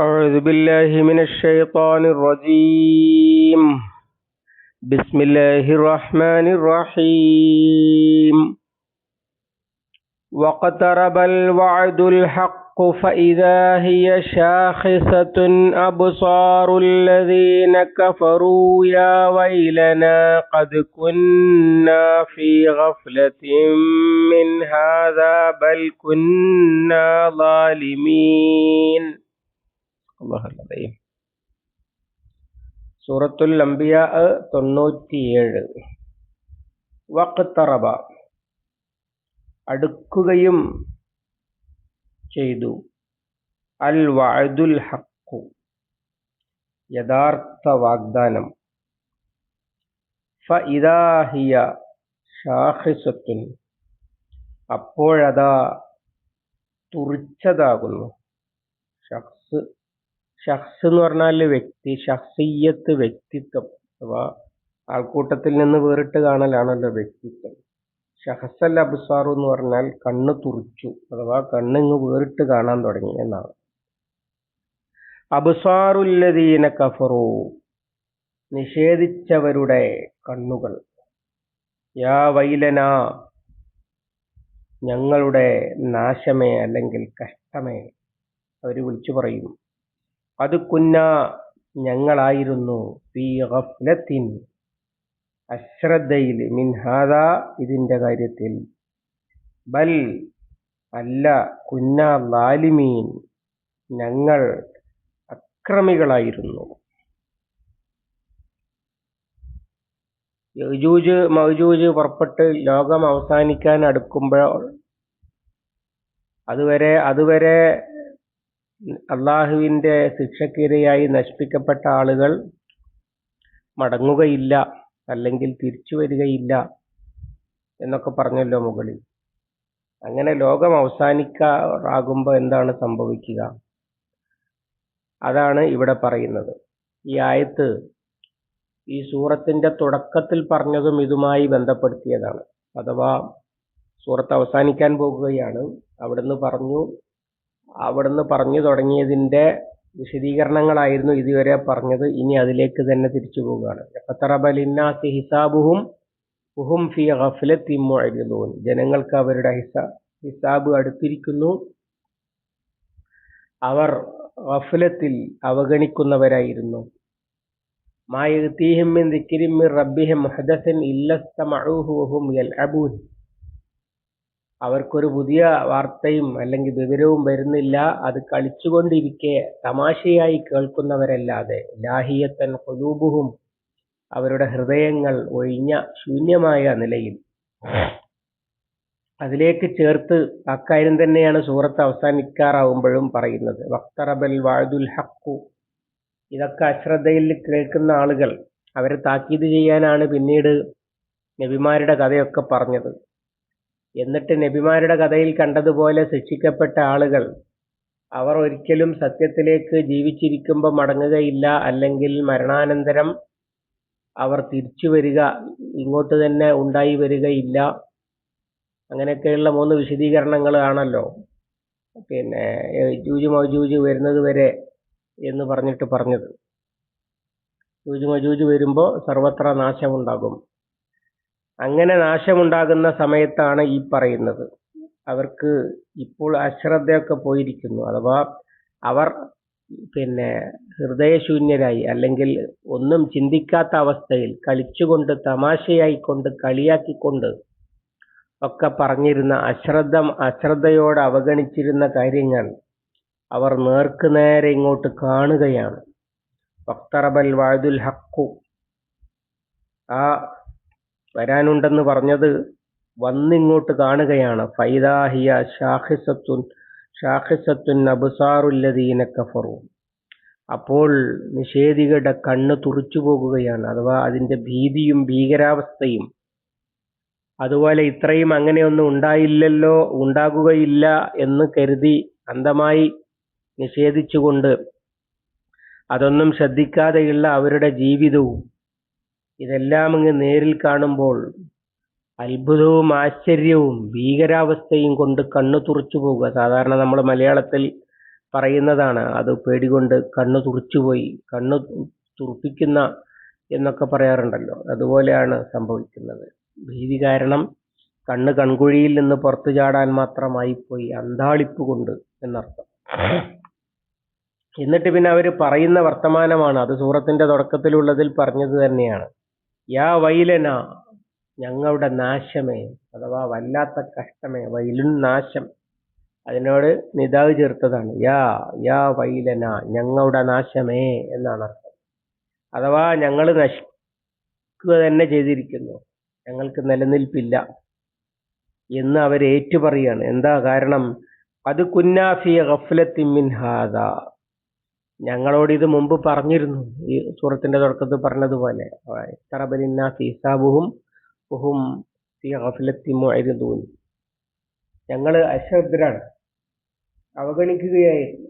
أعوذ بالله من الشيطان الرجيم. بسم الله الرحمن الرحيم. واقترب الوعد الحق فإذا هي شاخصة أبصار الذين كفروا يا ويلنا قد كنا في غفلة من هذا بل كنا ظالمين. അള്ളാഹുല്ലതയും സൂറത്തുൽ അംബിയ തൊണ്ണൂറ്റിയേഴ്. വക്തറബ അടുക്കുകയും ചെയ്തു. അൽ വഅദുൽ ഹക്കു യഥാർത്ഥ വാഗ്ദാനം. ഫ ഇദാഹിയ ഷാഹിസത്തുൻ അപ്പോഴതാ തുറിച്ചതാകുന്നു. ഷഖ്സ് എന്ന് പറഞ്ഞാൽ വ്യക്തി ഷഖ്സിയത്ത് വ്യക്തിത്വം. അഥവാ ആൾക്കൂട്ടത്തിൽ നിന്ന് വേറിട്ട് കാണലാണല്ലോ വ്യക്തിത്വം. ഷഹസൽ അബ്സാറു എന്ന് പറഞ്ഞാൽ കണ്ണ് തുറിച്ചു അഥവാ കണ്ണിങ് വേറിട്ട് കാണാൻ തുടങ്ങി എന്നാണ്. അബ്സാറുല്ലദീന കഫറു നിഷേധിച്ചവരുടെ കണ്ണുകൾ. യാ വൈലന ഞങ്ങളുടെ നാശമേ അല്ലെങ്കിൽ കഷ്ടമേ അവർ വിളിച്ചു പറയും. അത് കുന്ന ഞങ്ങളായിരുന്നു ഫീ ഗഫ്ലത്തിൻ. അശ്രദ്ധയിൽ മിൻഹാദ ഇതിന്റെ കാര്യത്തിൽ. ബൽ അല്ല കുന്ന ലാലിമീൻ. ഞങ്ങൾ അക്രമികളായിരുന്നു. യജൂജ് മൗജൂജ് പുറപ്പെട്ട് ലോകം അവസാനിക്കാൻ അടുക്കുമ്പോൾ അതുവരെ അതുവരെ അള്ളാഹുവിന്റെ ശിക്ഷക്കിരയായി നശിപ്പിക്കപ്പെട്ട ആളുകൾ മടങ്ങുകയില്ല അല്ലെങ്കിൽ തിരിച്ചു വരികയില്ല എന്നൊക്കെ പറഞ്ഞല്ലോ മുകളിൽ. അങ്ങനെ ലോകം അവസാനിക്കാറാകുമ്പോൾ എന്താണ് സംഭവിക്കുക? അതാണ് ഇവിടെ പറയുന്നത്. ഈ ആയത്ത് ഈ സൂറത്തിന്റെ തുടക്കത്തിൽ പറഞ്ഞതും ഇതുമായി ബന്ധപ്പെടുത്തിയതാണ്. അഥവാ സൂറത്ത് അവസാനിക്കാൻ പോകുകയാണ്. അവിടുന്ന് പറഞ്ഞു അവിടുന്ന് പറഞ്ഞു തുടങ്ങിയതിന്റെ വിശദീകരണങ്ങളായിരുന്നു ഇതുവരെ പറഞ്ഞത്. ഇനി അതിലേക്ക് തന്നെ തിരിച്ചു പോവുകയാണ്. ലിന്നാസി ഹിസാബുഹും ഉഹും ഫി ഗഫലത്തി ജനങ്ങൾക്ക് അവരുടെ ഹിസാ ഹിസാബ് അടുത്തിരിക്കുന്നു. അവർ ഗഫലത്തിൽ അവഗണിക്കുന്നവരായിരുന്നു. മാ യഗ്തീഹിം മിൻ റബ്ബിഹിം മുഹദസൻ ഇല്ലസ്തമഊഹു വഹും യൽഅബൂൻ. അവർക്കൊരു പുതിയ വാർത്തയും അല്ലെങ്കിൽ വിവരവും വരുന്നില്ല. അത് കളിച്ചുകൊണ്ടിരിക്കെ തമാശയായി കേൾക്കുന്നവരല്ലാതെ ലാഹിയത്തൻ കൊലൂബുഹും അവരുടെ ഹൃദയങ്ങൾ ഒഴിഞ്ഞ ശൂന്യമായ നിലയിൽ. അതിലേക്ക് ചേർത്ത് അക്കാര്യം തന്നെയാണ് സൂറത്ത് അവസാനിക്കാറാവുമ്പോഴും പറയുന്നത്. വക്തറബൽ വാഴുദുൽ ഹക്കു ഇതൊക്കെ അശ്രദ്ധയിൽ കേൾക്കുന്ന ആളുകൾ അവരെ താക്കീത് ചെയ്യാനാണ് പിന്നീട് നബിമാരുടെ കഥയൊക്കെ പറഞ്ഞത്. എന്നിട്ട് നബിമാരുടെ കഥയിൽ കണ്ടതുപോലെ ശിക്ഷിക്കപ്പെട്ട ആളുകൾ അവർ ഒരിക്കലും സത്യത്തിലേക്ക് ജീവിച്ചിരിക്കുമ്പോൾ മടങ്ങുകയില്ല. അല്ലെങ്കിൽ മരണാനന്തരം അവർ തിരിച്ചു വരിക ഇങ്ങോട്ട് തന്നെ ഉണ്ടായി വരികയില്ല. അങ്ങനെയൊക്കെയുള്ള മൂന്ന് വിശദീകരണങ്ങൾ ആണല്ലോ പിന്നെ ജൂജ് മൗജൂജ് വരുന്നത് വരെ എന്ന് പറഞ്ഞിട്ട് പറഞ്ഞത്. ജൂജ് മജൂജ് വരുമ്പോൾ സർവത്ര നാശമുണ്ടാകും. അങ്ങനെ നാശമുണ്ടാകുന്ന സമയത്താണ് ഈ പറയുന്നത്. അവർക്ക് ഇപ്പോൾ അശ്രദ്ധയൊക്കെ പോയിരിക്കുന്നു. അഥവാ അവർ പിന്നെ ഹൃദയശൂന്യരായി അല്ലെങ്കിൽ ഒന്നും ചിന്തിക്കാത്ത അവസ്ഥയിൽ കളിച്ചുകൊണ്ട് തമാശയായിക്കൊണ്ട് കളിയാക്കിക്കൊണ്ട് ഒക്കെ പറഞ്ഞിരുന്ന അശ്രദ്ധ അശ്രദ്ധയോട് അവഗണിച്ചിരുന്ന കാര്യങ്ങൾ അവർ നേർക്ക് നേരെ ഇങ്ങോട്ട് കാണുകയാണ്. വക്തറബൽ വാഴുൽ ഹക്കു ആ വരാനുണ്ടെന്ന് പറഞ്ഞത് വന്നിങ്ങോട്ട് കാണുകയാണ്. ഫൈദാഹിയ ഷാഹിസത്തുൻ ഷാഹിസത്തുൻ അബുസാറുല്ലദീന കഫറു. അപ്പോൾ നിഷേധികളുടെ കണ്ണ് തുറിച്ചു പോകുകയാണ്. അഥവാ അതിന്റെ ഭീതിയും ഭീകരാവസ്ഥയും. അതുപോലെ ഇത്രയും അങ്ങനെയൊന്നും ഉണ്ടായില്ലല്ലോ ഉണ്ടാകുകയില്ല എന്ന് കരുതി അന്ധമായി നിഷേധിച്ചുകൊണ്ട് അതൊന്നും ശ്രദ്ധിക്കാതെയുള്ള അവരുടെ ജീവിതവും ഇതെല്ലാം അങ്ങ് നേരിൽ കാണുമ്പോൾ അത്ഭുതവും ആശ്ചര്യവും ഭീകരാവസ്ഥയും കൊണ്ട് കണ്ണു തുറച്ചു പോവുക. സാധാരണ നമ്മൾ മലയാളത്തിൽ പറയുന്നതാണ് അത് പേടികൊണ്ട് കണ്ണു തുറച്ചുപോയി കണ്ണു തുറപ്പിക്കുന്ന എന്നൊക്കെ പറയാറുണ്ടല്ലോ. അതുപോലെയാണ് സംഭവിക്കുന്നത്. ഭീതി കാരണം കണ്ണ് കൺകുഴിയിൽ നിന്ന് പുറത്തു ചാടാൻ മാത്രമായി പോയി അന്താളിപ്പ് കൊണ്ട് എന്നർത്ഥം. എന്നിട്ട് പിന്നെ അവർ പറയുന്ന വർത്തമാനമാണ് അത് സൂറത്തിന്റെ തുടക്കത്തിലുള്ളതിൽ പറഞ്ഞത് തന്നെയാണ്. യാ വൈലന ഞങ്ങളുടെ നാശമേ അഥവാ വല്ലാത്ത കഷ്ടമേ വൈലുൻ നാശം. അതിനോട് നിതാവ് ചേർത്തതാണ്. യാ യാ വൈലന ഞങ്ങളുടെ നാശമേ എന്നാണ് അർത്ഥം. അഥവാ ഞങ്ങൾ നശിക്കുക തന്നെ ചെയ്തിരിക്കുന്നു. ഞങ്ങൾക്ക് നിലനിൽപ്പില്ല എന്ന് അവർ ഏറ്റുപറയാണ് എന്താ കാരണം? അത് ഗഫ്ലത്തി ഗഫ്ലത്തിൻ ഹാദ. ഞങ്ങളോട് ഇത് മുമ്പ് പറഞ്ഞിരുന്നു. ഈ സൂറത്തിന്റെ തുടക്കത്തിൽ പറഞ്ഞതുപോലെ. ഞങ്ങൾ അശ്രദ്ധരാണ്. അവഗണിക്കുകയായിരുന്നു.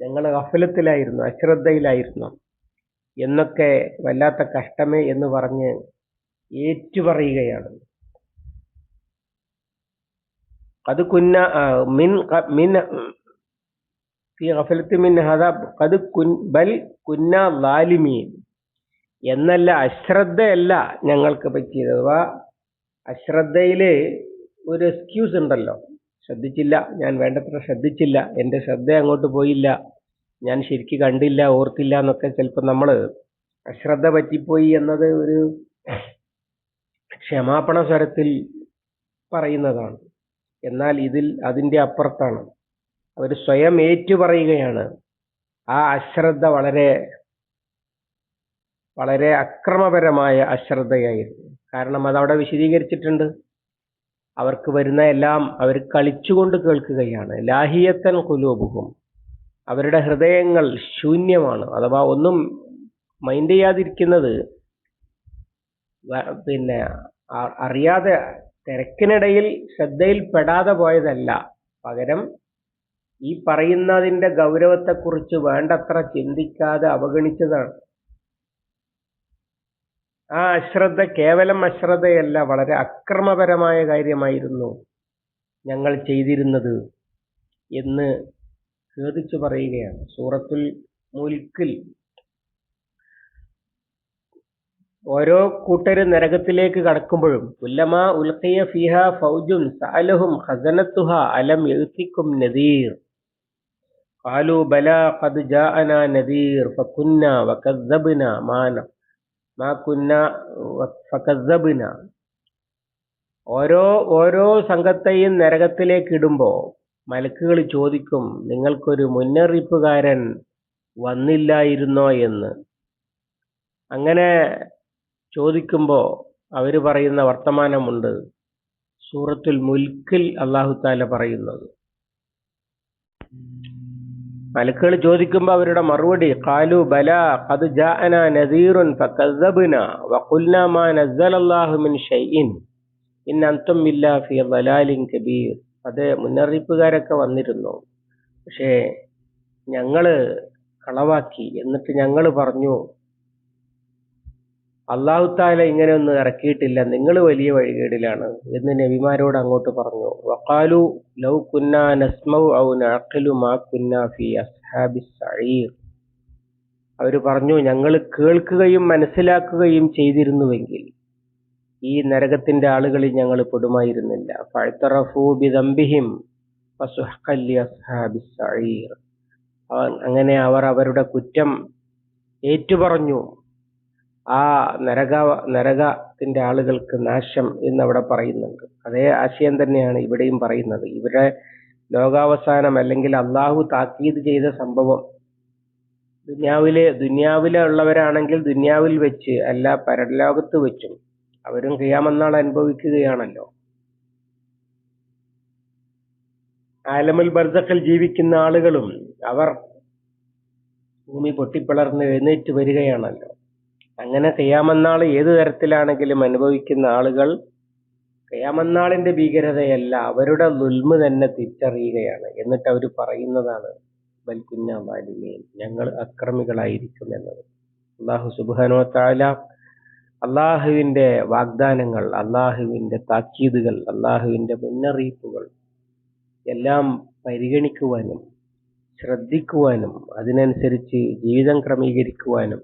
ഞങ്ങൾ ഗഫലത്തിലായിരുന്നു അശ്രദ്ധയിലായിരുന്നു. എന്നൊക്കെ വല്ലാത്ത കഷ്ടമേ എന്ന് പറഞ്ഞ് ഏറ്റുപറയുകയാണ്. അത് കുന്ന മിൻ മിൻ മിൻ ബൽ കുന്ന എന്നല്ല അശ്രദ്ധയല്ല ഞങ്ങൾക്ക് പറ്റിയത്. അഥവാ അശ്രദ്ധയിൽ ഒരു എക്സ്ക്യൂസ് ഉണ്ടല്ലോ. ശ്രദ്ധിച്ചില്ല ഞാൻ വേണ്ടത്ര ശ്രദ്ധിച്ചില്ല. എന്റെ ശ്രദ്ധ അങ്ങോട്ട് പോയില്ല. ഞാൻ ശരിക്ക് കണ്ടില്ല ഓർത്തില്ല എന്നൊക്കെ ചിലപ്പോൾ നമ്മൾ അശ്രദ്ധ പറ്റിപ്പോയി എന്നത് ഒരു ക്ഷമാപണ സ്വരത്തിൽ പറയുന്നതാണ്. എന്നാൽ ഇതിൽ അതിന്റെ അപ്പുറത്താണ്. അവർ സ്വയം ഏറ്റുപറയുകയാണ്. ആ അശ്രദ്ധ വളരെ വളരെ അക്രമപരമായ അശ്രദ്ധയായിരുന്നു. കാരണം അതവിടെ വിശദീകരിച്ചിട്ടുണ്ട്. അവർക്ക് വരുന്ന എല്ലാം അവർ കളിച്ചുകൊണ്ട് കേൾക്കുകയാണ്. ലാഹിയത്തൻ കുലൂബുഹും അവരുടെ ഹൃദയങ്ങൾ ശൂന്യമാണ്. അഥവാ ഒന്നും മൈൻഡ് ചെയ്യാതിരിക്കുന്നത് പിന്നെ അറിയാതെ തിരക്കിനിടയിൽ ശ്രദ്ധയിൽപ്പെടാതെ പോയതല്ല. പകരം ഈ പറയുന്നതിന്റെ ഗൗരവത്തെക്കുറിച്ച് വേണ്ടത്ര ചിന്തിക്കാതെ അവഗണിച്ചതാണ്. ആ അശ്രദ്ധ കേവലം അശ്രദ്ധയല്ല വളരെ അക്രമപരമായ കാര്യമായിരുന്നു ഞങ്ങൾ ചെയ്തിരുന്നത് എന്ന് ഖേദിച്ചു പറയുകയാണ്. സൂറത്തുൽ മുൽക്കിൽ ഓരോ കൂട്ടര് നരകത്തിലേക്ക് കടക്കുമ്പോഴും കുല്ലമാ ഉൽഖിയ ഫിഹ ഫൗജും സാലഹും ഖസനത്തുഹ അലം എഴുത്തിക്കും നദീർ قالوا بلى قد جاءنا نذير فكنا وكذبنا ما ما كنا فكذبنا ഓരോ ഓരോ സംഘത്തെയും നരകത്തിലേക്ക് ഇടുമ്പോൾ മലക്കുകൾ ചോദിക്കും നിങ്ങൾക്കൊരു മുന്നറിയിപ്പുകാരൻ വന്നില്ലായിരുന്നോ എന്ന് അങ്ങനെ ചോദിക്കുമ്പോൾ അവർ പറയുന്ന വർത്തമാനമുണ്ട് സൂറത്തുൽ മുൽക്കിൽ അള്ളാഹു താല പറയുന്നത് മലക്കുകൾ ചോദിക്കുമ്പോൾ അവരുടെ മറുപടി കാലു ബല അത് ജാഅന നസീറുൻ ഫകസ്സബ്ന വഖുൽനാ മാ നസ്സലല്ലാഹു മിൻ ഷൈഇൻ ഇൻ അൻതും ഇല്ലാ ഫീ ളലാലിൻ കബീർ. അത് മുന്നറിയിപ്പുകാരൊക്കെ വന്നിരുന്നു. പക്ഷേ ഞങ്ങൾ കളവാക്കി. എന്നിട്ട് ഞങ്ങൾ പറഞ്ഞു അള്ളാഹു താല ഇങ്ങനെയൊന്നും ഇറക്കിയിട്ടില്ല. നിങ്ങൾ വലിയ വഴികേടിലാണ് എന്ന് നബിമാരോട് അങ്ങോട്ട് പറഞ്ഞു. വഖാലു ലൗ കുന്നാ നസ്മൗ ഔ മാ കുന്നാ ഫി അസ്ഹാബി സഈർ. അവർ പറഞ്ഞു ഞങ്ങൾ കേൾക്കുകയും മനസ്സിലാക്കുകയും ചെയ്തിരുന്നുവെങ്കിൽ ഈ നരകത്തിന്റെ ആളുകളിൽ ഞങ്ങൾ പെടുമായിരുന്നില്ല. അങ്ങനെ അവർ അവരുടെ കുറ്റം ഏറ്റുപറഞ്ഞു. ആ നരക നരകത്തിന്റെ ആളുകൾക്ക് നാശം എന്ന് അവിടെ പറയുന്നുണ്ട്. അതേ ആശയം തന്നെയാണ് ഇവിടെയും പറയുന്നത്. ഇവിടെ ലോകാവസാനം അല്ലെങ്കിൽ അള്ളാഹു താക്കീത് ചെയ്ത സംഭവം ദുന്യാവിലെ ദുന്യാവിലെ ഉള്ളവരാണെങ്കിൽ ദുന്യാവിൽ വെച്ച് അല്ല പരലോകത്ത് വെച്ചും അവരും ഖിയാമന്നാൾ അനുഭവിക്കുകയാണല്ലോ. ആലമുൽ ബർദക്കൽ ജീവിക്കുന്ന ആളുകളും അവർ ഭൂമി പൊട്ടിപ്പിളർന്ന് എഴുന്നേറ്റ് വരികയാണല്ലോ. അങ്ങനെ കയ്യാമന്നാൾ ഏത് തരത്തിലാണെങ്കിലും അനുഭവിക്കുന്ന ആളുകൾ കയ്യാമന്നാളിന്റെ ഭീകരതയല്ല അവരുടെ നുൽമ് തന്നെ തിരിച്ചറിയുകയാണ്. എന്നിട്ട് അവർ പറയുന്നതാണ് ബൽക്കുഞ്ഞ മാലിമീൻ ഞങ്ങൾ അക്രമികളായിരിക്കും എന്നത്. അള്ളാഹു സുബാനോ താല അള്ളാഹുവിന്റെ വാഗ്ദാനങ്ങൾ അള്ളാഹുവിന്റെ താക്കീതുകൾ അള്ളാഹുവിന്റെ മുന്നറിയിപ്പുകൾ എല്ലാം പരിഗണിക്കുവാനും ശ്രദ്ധിക്കുവാനും അതിനനുസരിച്ച് ജീവിതം ക്രമീകരിക്കുവാനും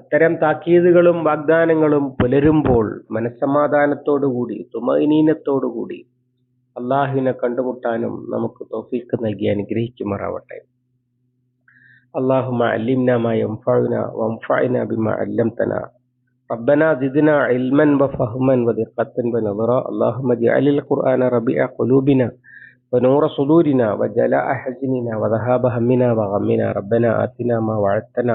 അത്തരം താക്കീതുകളും വാഗ്ദാനങ്ങളും പുലരുമ്പോൾ മനസ്സമാധാനത്തോടുകൂടി തുമനീനത്തോടുകൂടി അള്ളാഹുവിനെ കണ്ടുമുട്ടാനും നമുക്ക് തോഫീക്ക് നൽകി അനുഗ്രഹിക്കുമാറാവട്ടെ اللهم علمنا ما ينفعنا وانفعنا بما علمتنا ربنا زدنا علما وفهما ودقة ونظرا اللهم اجعل القرآن ربيع قلوبنا ونور صدورنا وجلاء حزننا وذهاب همنا وغمنا ربنا آتنا ما وعدتنا